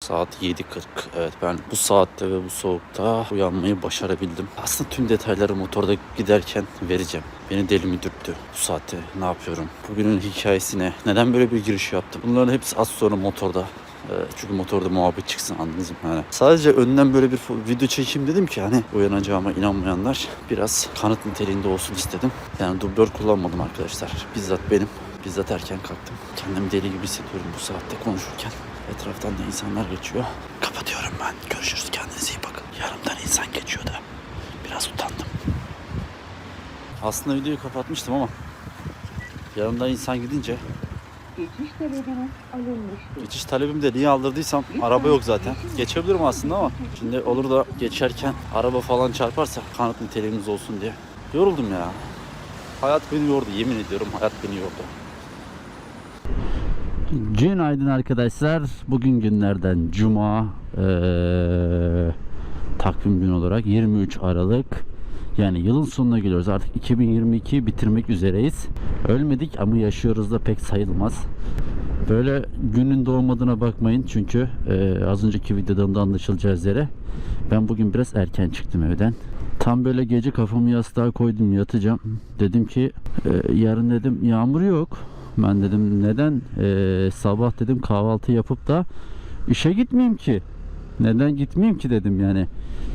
Saat 7.40. Evet ben bu saatte ve bu soğukta uyanmayı başarabildim. Aslında tüm detayları motorda giderken vereceğim. Beni deli mi dürttü bu saatte ne yapıyorum? Bugünün hikayesi ne? Neden böyle bir giriş yaptım? Bunların hepsi az sonra motorda. Ee, Çünkü motorda muhabbet çıksın anladınız mı? Yani sadece önden böyle bir video çekeyim dedim ki hani uyanacağıma inanmayanlar biraz kanıt niteliğinde olsun istedim. Yani dublör kullanmadım arkadaşlar. Bizzat benim. Bizzat erken kalktım. Kendimi deli gibi hissediyorum bu saatte konuşurken. Etraftan da insanlar geçiyor. Kapatıyorum ben. Görüşürüz. Kendinize iyi bakın. Yanımdan insan geçiyor da. Biraz utandım. Aslında videoyu kapatmıştım ama yanımdan insan gidince Geçiş talebiniz alınmıştır. geçiş talebimi de niye aldırdıysam araba yok zaten. Geçebilirim aslında ama şimdi olur da geçerken araba falan çarparsa kanıt niteliğimiz olsun diye. Yoruldum ya. Hayat beni yordu yemin ediyorum hayat beni yordu. Günaydın arkadaşlar. Bugün günlerden Cuma. Ee, takvim gün olarak 23 Aralık. Yani yılın sonuna geliyoruz. Artık 2022 bitirmek üzereyiz. Ölmedik ama yaşıyoruz da pek sayılmaz. Böyle günün doğmadığına bakmayın çünkü e, az önceki videodan da anlaşılacağı üzere ben bugün biraz erken çıktım evden. Tam böyle gece kafamı yastığa koydum yatacağım. Dedim ki e, yarın dedim yağmur yok. Ben dedim neden E, sabah dedim kahvaltı yapıp da işe gitmeyeyim ki. Neden gitmeyeyim ki dedim yani.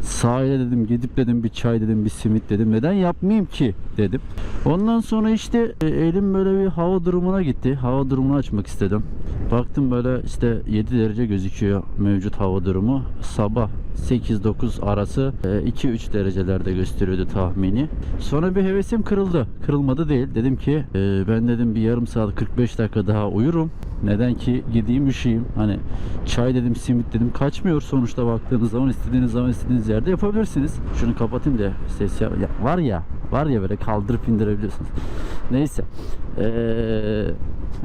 Sahile dedim gidip dedim bir çay dedim bir simit dedim. Neden yapmayayım ki dedim. Ondan sonra işte e, elim böyle bir hava durumuna gitti. Hava durumunu açmak istedim. Baktım böyle işte 7 derece gözüküyor mevcut hava durumu. Sabah 8-9 arası e, 2-3 derecelerde gösteriyordu tahmini. Sonra bir hevesim kırıldı. Kırılmadı değil. Dedim ki e, ben dedim bir yarım saat 45 dakika daha uyurum. Neden ki gideyim üşüyeyim. Hani çay dedim simit dedim kaçmıyor sonuçta baktığınız zaman istediğiniz zaman istediğiniz yerde yapabilirsiniz. Şunu kapatayım da ses ya var ya var ya böyle kaldırıp indirebiliyorsunuz. Neyse. Eee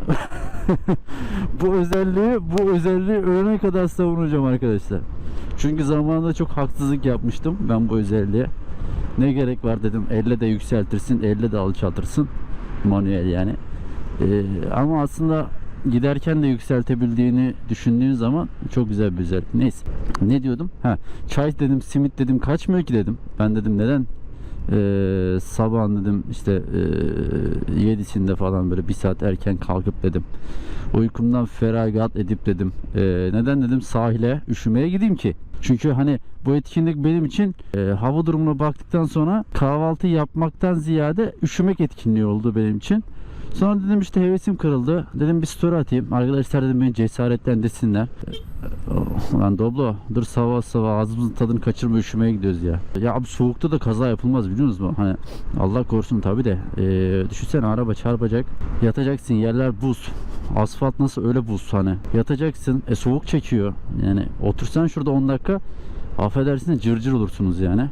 bu özelliği bu özelliği ölene kadar savunacağım arkadaşlar. Çünkü zamanında çok haksızlık yapmıştım ben bu özelliğe. Ne gerek var dedim. Elle de yükseltirsin, elle de alçaltırsın. Manuel yani. Ee, ama aslında giderken de yükseltebildiğini düşündüğün zaman çok güzel bir özellik. Neyse. Ne diyordum? Ha, çay dedim, simit dedim kaçmıyor ki dedim. Ben dedim neden ee, sabahın dedim işte ee, yedisinde falan böyle bir saat erken kalkıp dedim uykumdan feragat edip dedim ee, neden dedim sahile üşümeye gideyim ki? Çünkü hani bu etkinlik benim için ee, hava durumuna baktıktan sonra kahvaltı yapmaktan ziyade üşümek etkinliği oldu benim için Sonra dedim işte hevesim kırıldı. Dedim bir story atayım. Arkadaşlar dedim beni cesaretlendirsinler. Oh, Lan Doblo dur sabah sabah ağzımızın tadını kaçırma üşümeye gidiyoruz ya. Ya abi soğukta da kaza yapılmaz biliyor musunuz? Hani Allah korusun tabi de. Ee, düşünsene araba çarpacak. Yatacaksın yerler buz. Asfalt nasıl öyle buz hani. Yatacaksın. E soğuk çekiyor. Yani otursan şurada 10 dakika affedersin de cırcır olursunuz yani.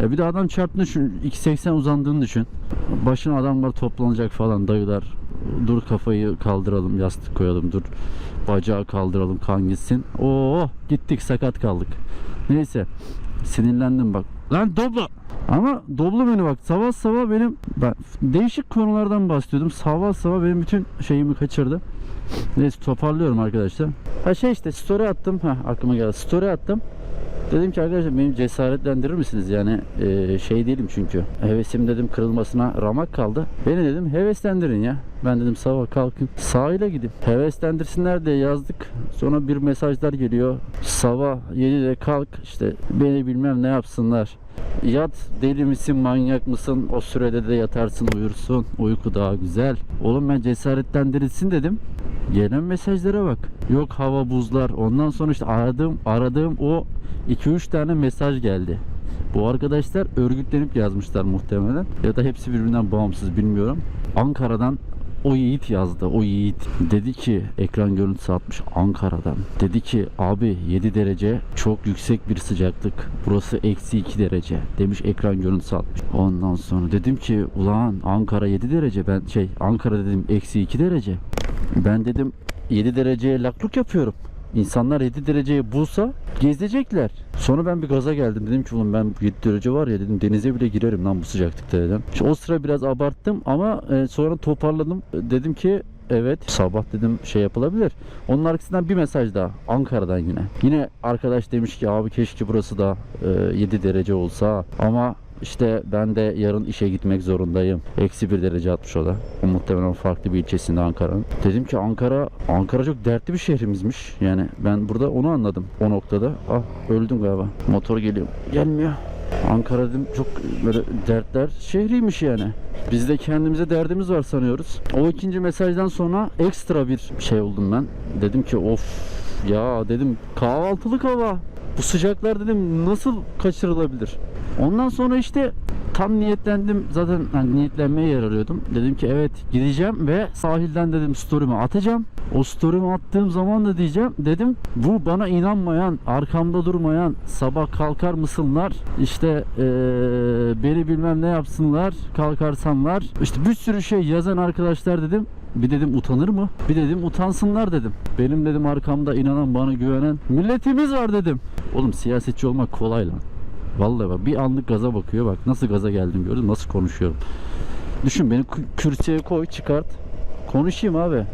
E bir de adam çarptığını düşün. 2.80 uzandığını düşün. Başına adamlar toplanacak falan dayılar. Dur kafayı kaldıralım yastık koyalım dur bacağı kaldıralım kan gitsin. Oo gittik sakat kaldık. Neyse sinirlendim bak. Lan Doblo. Ama Doblo beni bak sabah sabah benim ben değişik konulardan bahsediyordum. Sabah sabah benim bütün şeyimi kaçırdı. Neyse toparlıyorum arkadaşlar. Ha şey işte story attım. Ha aklıma geldi. Story attım. Dedim ki arkadaşlar beni cesaretlendirir misiniz? Yani e, şey değilim çünkü. Hevesim dedim kırılmasına ramak kaldı. Beni dedim heveslendirin ya. Ben dedim sabah kalkayım sahile gideyim. Heveslendirsinler diye yazdık. Sonra bir mesajlar geliyor. Sabah 7'de kalk işte beni bilmem ne yapsınlar. Yat deli misin manyak mısın o sürede de yatarsın uyursun uyku daha güzel. Oğlum ben cesaretlendirilsin dedim. Gelen mesajlara bak. Yok hava buzlar. Ondan sonra işte aradığım aradığım o 2-3 tane mesaj geldi. Bu arkadaşlar örgütlenip yazmışlar muhtemelen. Ya da hepsi birbirinden bağımsız bilmiyorum. Ankara'dan o Yiğit yazdı. O Yiğit dedi ki ekran görüntüsü atmış Ankara'dan. Dedi ki abi 7 derece çok yüksek bir sıcaklık. Burası eksi 2 derece demiş ekran görüntüsü atmış. Ondan sonra dedim ki ulan Ankara 7 derece ben şey Ankara dedim eksi 2 derece. Ben dedim 7 dereceye lakluk yapıyorum. İnsanlar 7 dereceyi bulsa gezecekler. Sonra ben bir gaza geldim. Dedim ki ulan ben 7 derece var ya dedim denize bile girerim lan bu sıcaklıkta dedim. İşte o sıra biraz abarttım ama e, sonra toparladım. Dedim ki evet sabah dedim şey yapılabilir. Onun arkasından bir mesaj daha Ankara'dan yine. Yine arkadaş demiş ki abi keşke burası da e, 7 derece olsa ama işte ben de yarın işe gitmek zorundayım. Eksi bir derece atmış o da. O muhtemelen farklı bir ilçesinde Ankara'nın. Dedim ki Ankara, Ankara çok dertli bir şehrimizmiş. Yani ben burada onu anladım o noktada. Ah öldüm galiba. Motor geliyor. Gelmiyor. Ankara dedim çok böyle dertler şehriymiş yani. Biz de kendimize derdimiz var sanıyoruz. O ikinci mesajdan sonra ekstra bir şey oldum ben. Dedim ki of ya dedim kahvaltılık hava. Bu sıcaklar dedim nasıl kaçırılabilir? Ondan sonra işte tam niyetlendim zaten hani niyetlenmeye yer arıyordum. Dedim ki evet gideceğim ve sahilden dedim story'mi atacağım. O story'mi attığım zaman da diyeceğim dedim bu bana inanmayan, arkamda durmayan, sabah kalkar mısınlar, işte eee, beni bilmem ne yapsınlar, kalkarsanlar, işte bir sürü şey yazan arkadaşlar dedim. Bir dedim utanır mı? Bir dedim utansınlar dedim. Benim dedim arkamda inanan bana güvenen milletimiz var dedim. Oğlum siyasetçi olmak kolay lan. Vallahi bak bir anlık gaza bakıyor bak nasıl gaza geldim gördün nasıl konuşuyorum. Düşün beni kü- kürsüye koy çıkart. Konuşayım abi.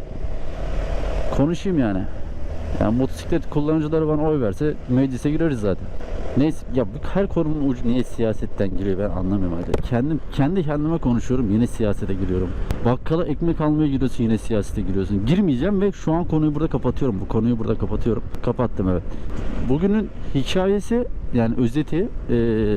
Konuşayım yani. Yani motosiklet kullanıcıları bana oy verse meclise gireriz zaten. Neyse ya bu her konunun ucu niye siyasetten giriyor ben anlamıyorum hadi. Kendim kendi kendime konuşuyorum yine siyasete giriyorum. Bakkala ekmek almaya gidiyorsun yine siyasete giriyorsun. Girmeyeceğim ve şu an konuyu burada kapatıyorum. Bu konuyu burada kapatıyorum. Kapattım evet. Bugünün hikayesi yani özeti e,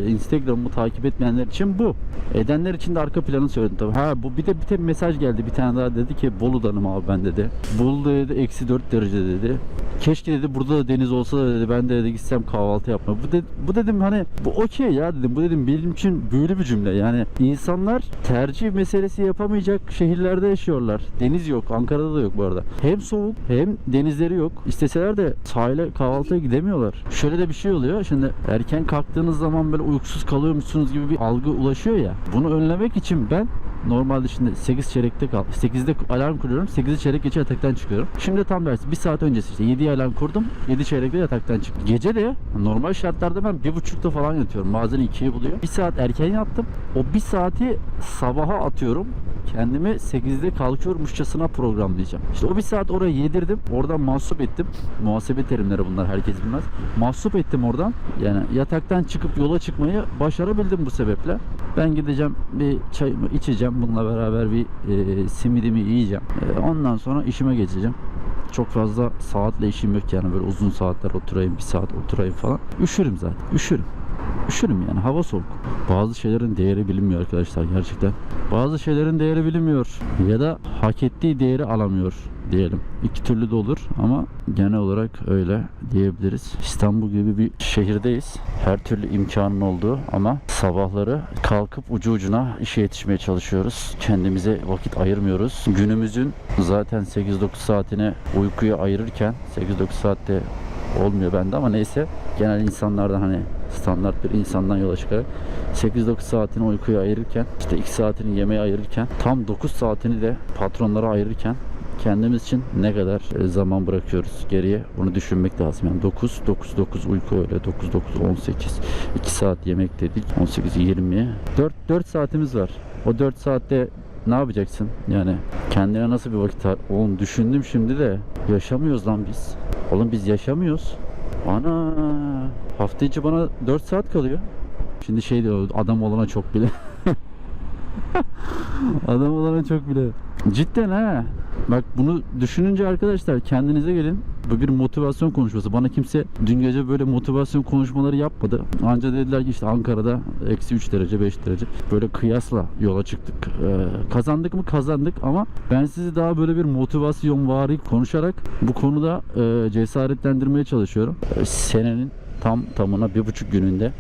Instagram'ı takip etmeyenler için bu. Edenler için de arka planı söyledim tabii. Ha bu bir de bir de mesaj geldi. Bir tane daha dedi ki Bolu'danım abi ben dedi. Bolu'da dedi eksi 4 derece dedi. Keşke dedi burada da deniz olsa da dedi ben de dedi gitsem kahvaltı yapma. Bu, de, bu dedim hani bu okey ya dedim. Bu dedim benim için böyle bir cümle. Yani insanlar tercih meselesi yapamayacak şehirlerde yaşıyorlar. Deniz yok. Ankara'da da yok bu arada. Hem soğuk hem denizleri yok. İsteseler de sahile kahvaltıya gidemiyorlar. Şöyle de bir şey oluyor. Şimdi erken kalktığınız zaman böyle uykusuz kalıyormuşsunuz gibi bir algı ulaşıyor ya. Bunu önlemek için ben Normalde şimdi 8 çeyrekte kal 8'de alarm kuruyorum. 8'i çeyrek geçe yataktan çıkıyorum. Şimdi tam tersi. 1 saat öncesi işte 7'ye alarm kurdum. 7 çeyrekte yataktan çıktım. Gece de normal şartlarda ben 1.30'da falan yatıyorum. Bazen 2'yi buluyor. 1 saat erken yattım. O 1 saati sabaha atıyorum. Kendimi 8'de kalkıyormuşçasına programlayacağım. İşte o 1 saat oraya yedirdim. Oradan mahsup ettim. Muhasebe terimleri bunlar herkes bilmez. Mahsup ettim oradan. Yani yataktan çıkıp yola çıkmayı başarabildim bu sebeple. Ben gideceğim bir çayımı içeceğim. Bununla beraber bir e, simidimi yiyeceğim. E, ondan sonra işime geçeceğim. Çok fazla saatle işim yok yani böyle uzun saatler oturayım, bir saat oturayım falan. Üşürüm zaten. Üşürüm. Üşürüm yani hava soğuk. Bazı şeylerin değeri bilinmiyor arkadaşlar gerçekten. Bazı şeylerin değeri bilinmiyor ya da hak ettiği değeri alamıyor diyelim. İki türlü de olur ama genel olarak öyle diyebiliriz. İstanbul gibi bir şehirdeyiz. Her türlü imkanın olduğu ama sabahları kalkıp ucu ucuna işe yetişmeye çalışıyoruz. Kendimize vakit ayırmıyoruz. Günümüzün zaten 8-9 saatini uykuya ayırırken 8-9 saatte olmuyor bende ama neyse genel insanlardan hani standart bir insandan yola çıkarak 8-9 saatini uykuya ayırırken işte 2 saatini yemeğe ayırırken tam 9 saatini de patronlara ayırırken kendimiz için ne kadar e, zaman bırakıyoruz geriye bunu düşünmek lazım. Yani 9 9 9 uyku öyle 9 9 18 2 saat yemek dedik 18 20 4 4 saatimiz var. O 4 saatte ne yapacaksın? Yani kendine nasıl bir vakit Oğlum düşündüm şimdi de yaşamıyoruz lan biz. Oğlum biz yaşamıyoruz. Ana hafta içi bana 4 saat kalıyor. Şimdi şey diyor adam olana çok bile. adam olana çok bile. Cidden ha. Bak bunu düşününce arkadaşlar kendinize gelin. Bu bir motivasyon konuşması. Bana kimse dün gece böyle motivasyon konuşmaları yapmadı. Anca dediler ki işte Ankara'da eksi 3 derece 5 derece. Böyle kıyasla yola çıktık. Ee, kazandık mı kazandık ama ben sizi daha böyle bir motivasyon vari konuşarak bu konuda e, cesaretlendirmeye çalışıyorum. E, senenin tam tamına bir buçuk gününde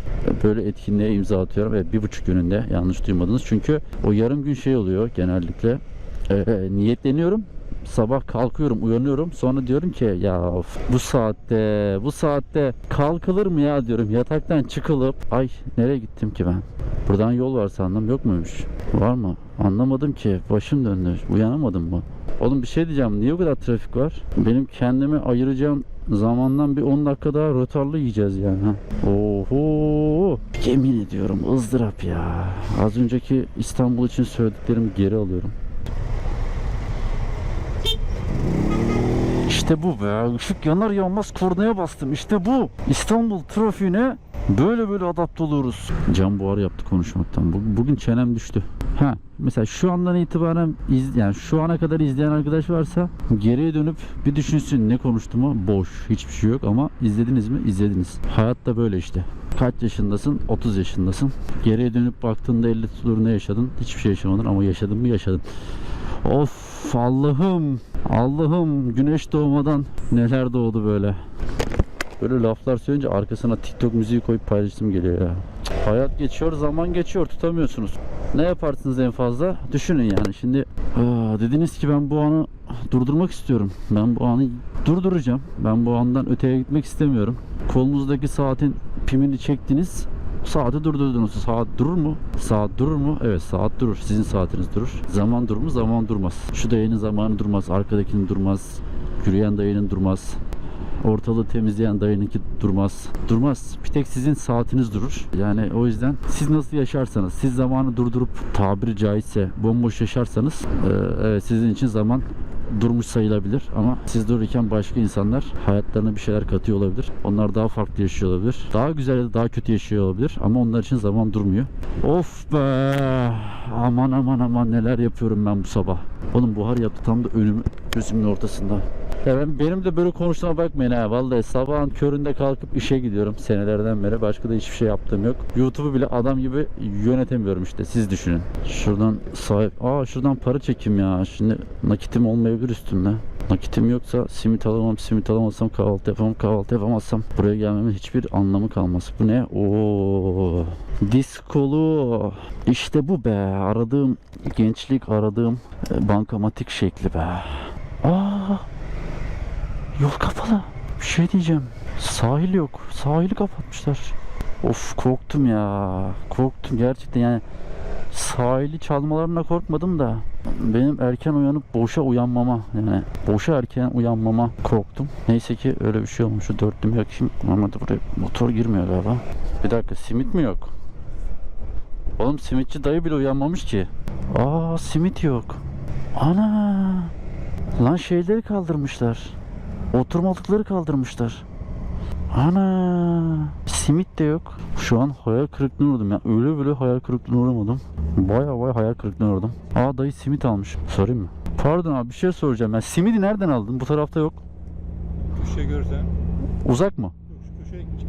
böyle etkinliğe imza atıyorum ve bir buçuk gününde yanlış duymadınız çünkü o yarım gün şey oluyor genellikle e, niyetleniyorum sabah kalkıyorum uyanıyorum sonra diyorum ki ya bu saatte bu saatte kalkılır mı ya diyorum yataktan çıkılıp ay nereye gittim ki ben buradan yol var sandım yok muymuş var mı anlamadım ki başım döndü uyanamadım mı Oğlum bir şey diyeceğim. Niye o kadar trafik var? Benim kendime ayıracağım zamandan bir 10 dakika daha rotarlı yiyeceğiz yani. Ha. Oho! Yemin ediyorum ızdırap ya. Az önceki İstanbul için söylediklerimi geri alıyorum. İşte bu be. Işık yanar yanmaz kornaya bastım. İşte bu. İstanbul trafiğine böyle böyle adapte oluyoruz. Can buhar yaptı konuşmaktan. Bu- Bugün çenem düştü. Ha mesela şu andan itibaren iz, yani şu ana kadar izleyen arkadaş varsa geriye dönüp bir düşünsün ne konuştuğumu boş hiçbir şey yok ama izlediniz mi izlediniz hayat da böyle işte kaç yaşındasın 30 yaşındasın geriye dönüp baktığında 50 tur ne yaşadın hiçbir şey yaşamadın ama yaşadın mı yaşadın Of Allah'ım Allah'ım güneş doğmadan neler doğdu böyle. Böyle laflar söyleyince arkasına TikTok müziği koyup paylaşım geliyor ya. Hayat geçiyor, zaman geçiyor, tutamıyorsunuz. Ne yaparsınız en fazla? Düşünün yani. Şimdi aa, dediniz ki ben bu anı durdurmak istiyorum. Ben bu anı durduracağım. Ben bu andan öteye gitmek istemiyorum. Kolunuzdaki saatin pimini çektiniz. Saati durdurdunuz. Saat durur mu? Saat durur mu? Evet saat durur. Sizin saatiniz durur. Zaman durur mu? Zaman durmaz. Şu dayının zamanı durmaz. Arkadakinin durmaz. Yürüyen dayının durmaz. Ortalığı temizleyen dayınınki durmaz. Durmaz. Bir tek sizin saatiniz durur. Yani o yüzden siz nasıl yaşarsanız, siz zamanı durdurup tabiri caizse bomboş yaşarsanız e, evet sizin için zaman durmuş sayılabilir ama siz dururken başka insanlar hayatlarına bir şeyler katıyor olabilir. Onlar daha farklı yaşıyor olabilir. Daha güzel ya da daha kötü yaşıyor olabilir ama onlar için zaman durmuyor. Of be! Aman aman aman neler yapıyorum ben bu sabah. Oğlum buhar yaptı tam da önüm gözümün ortasında. Ya ben, benim de böyle konuştuğuma bakmayın ha. Vallahi sabahın köründe kalkıp işe gidiyorum senelerden beri. Başka da hiçbir şey yaptığım yok. YouTube'u bile adam gibi yönetemiyorum işte. Siz düşünün. Şuradan sahip... Aa şuradan para çekeyim ya. Şimdi nakitim olmayabilir üstümde. Nakitim yoksa simit alamam. Simit alamazsam kahvaltı yapamam. Kahvaltı yapamazsam buraya gelmemin hiçbir anlamı kalmaz. Bu ne? Oo. Diskolu. İşte bu be. Aradığım gençlik aradığım e, bankamatik şekli be. Aa. Yol kapalı. Bir şey diyeceğim. Sahil yok. Sahili kapatmışlar. Of korktum ya. Korktum gerçekten yani. Sahili çalmalarına korkmadım da benim erken uyanıp boşa uyanmama yani boşa erken uyanmama korktum. Neyse ki öyle bir şey olmuş. Şu dörtlümü yakayım. Da buraya motor girmiyor galiba. Bir dakika simit mi yok? Oğlum simitçi dayı bile uyanmamış ki. Aa simit yok. Ana. Lan şeyleri kaldırmışlar. Oturmalıkları kaldırmışlar. Ana simit de yok. Şu an hayal kırıklığına uğradım ya. Öyle böyle hayal kırıklığına uğramadım. Baya baya hayal kırıklığına uğradım. Aa dayı simit almış. Sorayım mı? Pardon abi bir şey soracağım. Ben simidi nereden aldın? Bu tarafta yok. Köşe görsen. Uzak mı?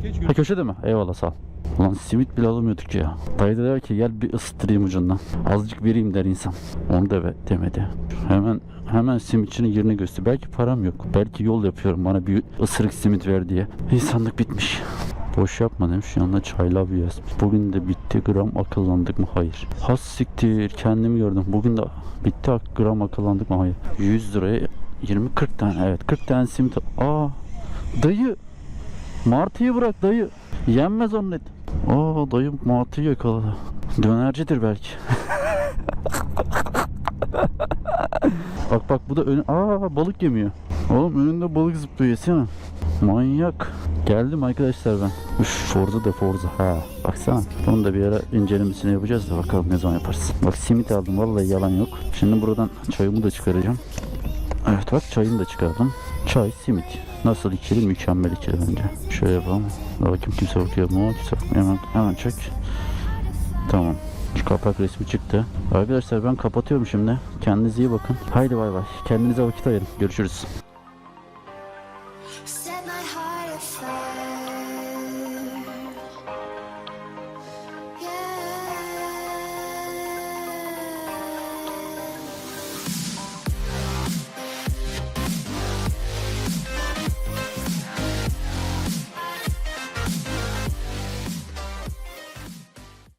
Geç Ha köşede mi? Eyvallah sağ ol. Ulan simit bile alamıyorduk ya. Dayı da der ki gel bir ısıtırayım ucundan. Azıcık vereyim der insan. Onu da be- demedi. Hemen hemen simitçinin yerini göster. Belki param yok. Belki yol yapıyorum bana bir ısırık simit ver diye. İnsanlık bitmiş. Boş yapma demiş yanına çayla bir yazmış. Bugün de bitti gram akıllandık mı? Hayır. Has siktir kendimi gördüm. Bugün de bitti gram akıllandık mı? Hayır. 100 liraya 20-40 tane evet 40 tane simit. Aa dayı Martıyı bırak dayı. Yenmez onun et. Aa dayı martıyı yakaladı. Dönercidir belki. bak bak bu da ön... Aa balık yemiyor. Oğlum önünde balık zıplıyor yesene. Manyak. Geldim arkadaşlar ben. Üf Forza da Forza. Ha baksana. Bunu da bir ara incelemesini yapacağız da bakalım ne zaman yaparız. Bak simit aldım vallahi yalan yok. Şimdi buradan çayımı da çıkaracağım. Evet bak çayını da çıkardım. Çay, simit. Nasıl ikili? Mükemmel ikili bence. Şöyle yapalım. Bakayım kimse bakıyor mu? Kimse bakmıyor. Hemen, hemen çek. Tamam. Şu kapak resmi çıktı. Arkadaşlar ben kapatıyorum şimdi. Kendinize iyi bakın. Haydi bay bay. Kendinize vakit ayırın. Görüşürüz.